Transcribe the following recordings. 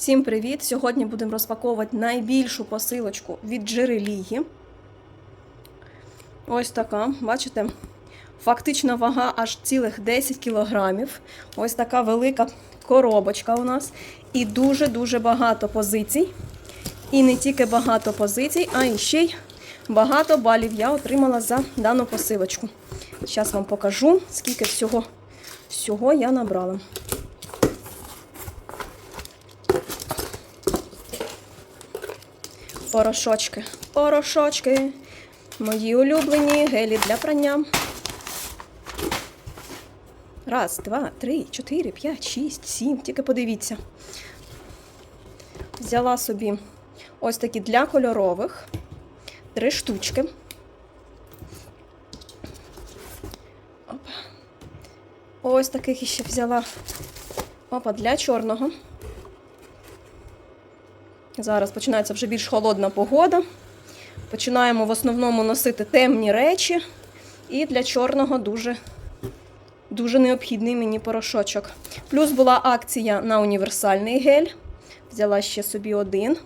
Всім привіт! Сьогодні будемо розпаковувати найбільшу посилочку від Джерелії. Ось така, бачите? Фактична вага аж цілих 10 кілограмів. Ось така велика коробочка у нас. І дуже-дуже багато позицій. І не тільки багато позицій, а і ще й багато балів я отримала за дану посилочку. Зараз вам покажу, скільки всього, всього я набрала. Порошочки. Порошочки. Мої улюблені гелі для прання. Раз, два, три, чотири, п'ять, шість, сім. Тільки подивіться. Взяла собі ось такі для кольорових. Три штучки. Опа. Ось таких іще взяла. Опа, для чорного. Зараз починається вже більш холодна погода. Починаємо в основному носити темні речі. І для чорного дуже, дуже необхідний мені порошочок. Плюс була акція на універсальний гель. Взяла ще собі один.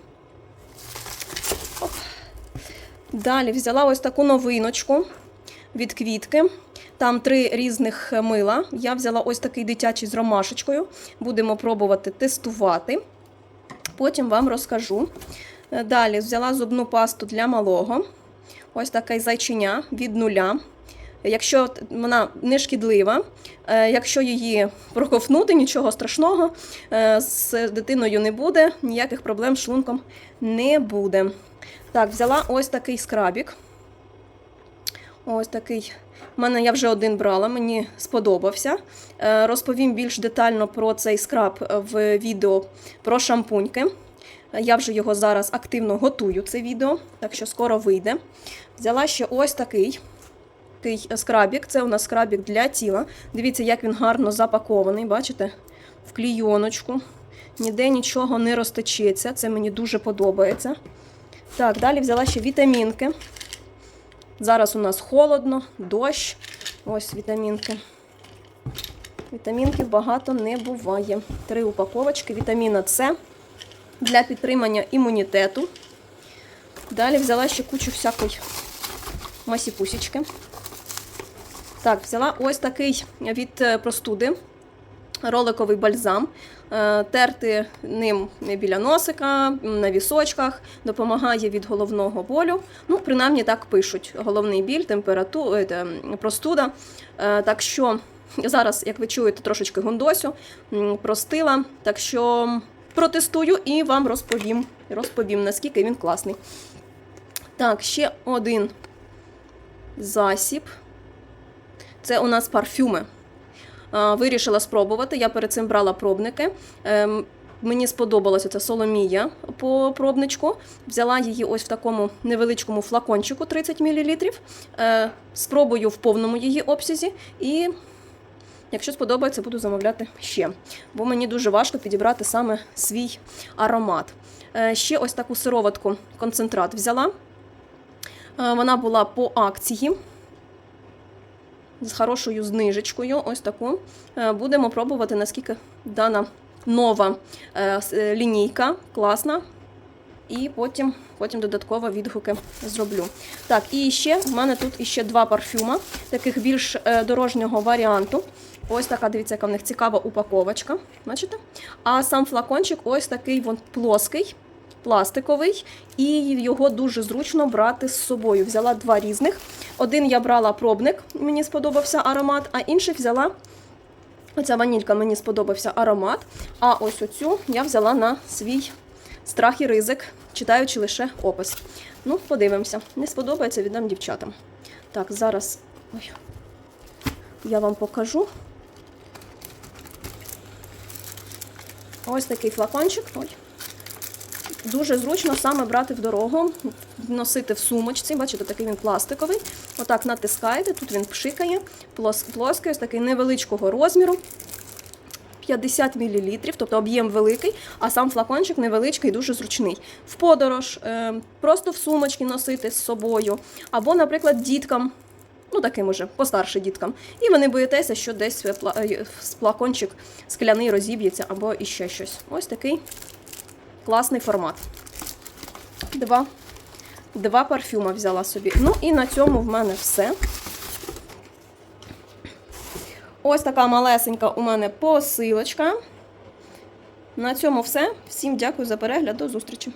Оп. Далі взяла ось таку новиночку від квітки. Там три різних мила. Я взяла ось такий дитячий з ромашечкою. Будемо пробувати тестувати. Потім вам розкажу. Е, Далі взяла зубну пасту для малого. Ось таке зайчиня від нуля. Якщо вона не шкідлива, е, якщо її проковтнути, нічого страшного, е, з дитиною не буде, ніяких проблем з шлунком не буде. Так, взяла ось такий скрабік. Ось такий. У мене я вже один брала, мені сподобався. Е, Розповім більш детально про цей скраб в відео про шампуньки. Я вже його зараз активно готую, це відео, так що скоро вийде. Взяла ще ось такий, такий скрабік. Це у нас скрабік для тіла. Дивіться, як він гарно запакований, бачите? В клійоночку. Ніде нічого не розтечеться. Це мені дуже подобається. Так, далі взяла ще вітамінки. Зараз у нас холодно, дощ. Ось вітамінки. Вітамінків багато не буває. Три упаковочки вітаміна С для підтримання імунітету. Далі взяла ще кучу всякої масіпусічки. Так, взяла ось такий від е, простуди роликовий бальзам. Е, Терти ним біля носика, на вісочках, допомагає від головного болю. Ну, принаймні так пишуть. Головний біль, температура, простуда. Е, Так що зараз, як ви чуєте, трошечки гундосю, простила. Так що протестую і вам розповім, розповім, наскільки він класний. Так, ще один засіб. Це у нас парфюми. Вирішила спробувати. Я перед цим брала пробники. Ем, Мені сподобалася ця соломія по пробничку. Взяла її ось в такому невеличкому флакончику 30 мл. Е, Спробую в повному її обсязі. І якщо сподобається, буду замовляти ще. Бо мені дуже важко підібрати саме свій аромат. Е, Ще ось таку сироватку концентрат взяла. Е, Вона була по акції з хорошою знижечкою. Ось таку. Е, Будемо пробувати, наскільки дана нова е, е, лінійка класна. І потім, потім додатково відгуки зроблю. Так, і ще в мене тут іще два парфюма, таких більш дорожнього варіанту. Ось така, дивіться, яка в них цікава упаковочка. Бачите? А сам флакончик ось такий вон плоский, пластиковий, і його дуже зручно брати з собою. Взяла два різних. Один я брала пробник, мені сподобався аромат, а інший взяла. Оця ванілька мені сподобався аромат. А ось оцю я взяла на свій страх і ризик, читаючи лише опис. Ну, подивимося. Не сподобається, віддам дівчатам. Так, зараз ой, я вам покажу. Ось такий флакончик. Ой. Дуже зручно саме брати в дорогу, носити в сумочці. Бачите, такий він пластиковий. Отак натискаєте, тут він пшикає, плоский, ось такий невеличкого розміру. 50 мл, тобто об'єм великий, а сам флакончик невеличкий, дуже зручний. В подорож, е, просто в сумочці носити з собою, або, наприклад, діткам, ну таким уже, постарше діткам. І ви не боїтеся, що десь е, флакончик скляний розіб'ється або іще щось. Ось такий Класний формат. Два. Два парфюма взяла собі. Ну і на цьому в мене все. Ось така малесенька у мене посилочка. На цьому все. Всім дякую за перегляд. До зустрічі!